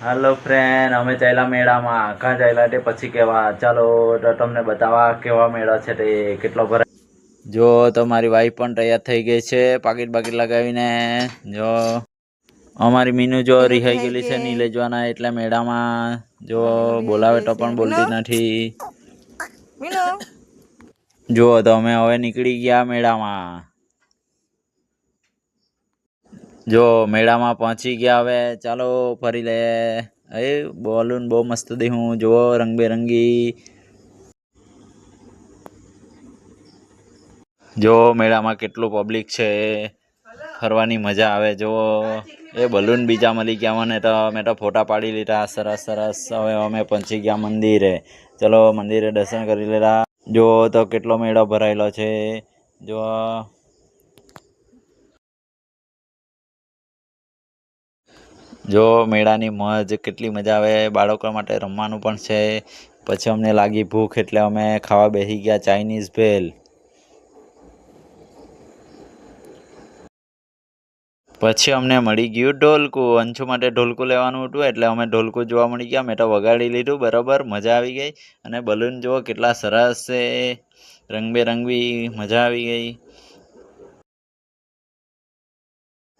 હાલો friend અમે ચાલ્યા મેળામાં કાં ચાલ્યા તે પછી કહેવા ચાલો તમને બતાવવા કેવા મેળા છે તે કેટલો ભરાય? જો તો મારી વાઈફ પણ તૈયાર થઈ ગઈ છે પાકીટ બાકીટ લગાવીને. જો અમારી મીનુ જો રિહાઈ ગયેલી છે નહીં લેજવાના એટલે મેળામાં. જો બોલાવે તો પણ બોલતી નથી. જો તો અમે હવે નીકળી ગયા મેળામાં. જો મેળામાં પહોંચી ગયા હવે, ચાલો ફરી લે એ બોલુન બહુ મસ્ત દેખું જુઓ રંગબેરંગી. જો મેળામાં કેટલું પબ્લિક છે, ફરવાની મજા આવે જો એ બલૂન બીજા મળી ગયા, મને તો મેં તો ફોટા પાડી લીધા, સરસ સરસ. હવે અમે પહોંચી ગયા મંદિરે. ચલો મંદિરે દર્શન કરી લીધા. જો તો કેટલો મેળો ભરાયેલો છે જો જો મેળાની મજ કેટલી મજા આવે, બાળકો માટે રમવાનું પણ છે. પછી અમને લાગી ભૂખ એટલે અમે ખાવા બેસી ગયા ચાઇનીઝ ભેલ. પછી અમને મળી ગયું ઢોલકું. અંશુ માટે ઢોલકું લેવાનું હતું એટલે અમે ઢોલકું જોવા મળી ગયા. મેં તો વગાડી લીધું, બરાબર, મજા આવી ગઈ. અને બલૂન જુઓ કેટલા સરસ છે. રંગબેરંગી, મજા આવી ગઈ.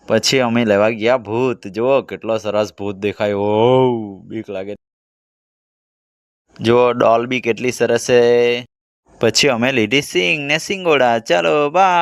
પછી અમે લેવા ગયા ભૂત. જુઓ કેટલો સરસ ભૂત દેખાયો. ઓ બીક લાગે. જુઓ, ડોલ બી કેટલી સરસ છે. પછી અમે લીધી સિંગ ને સિંગોડા. ચાલો બા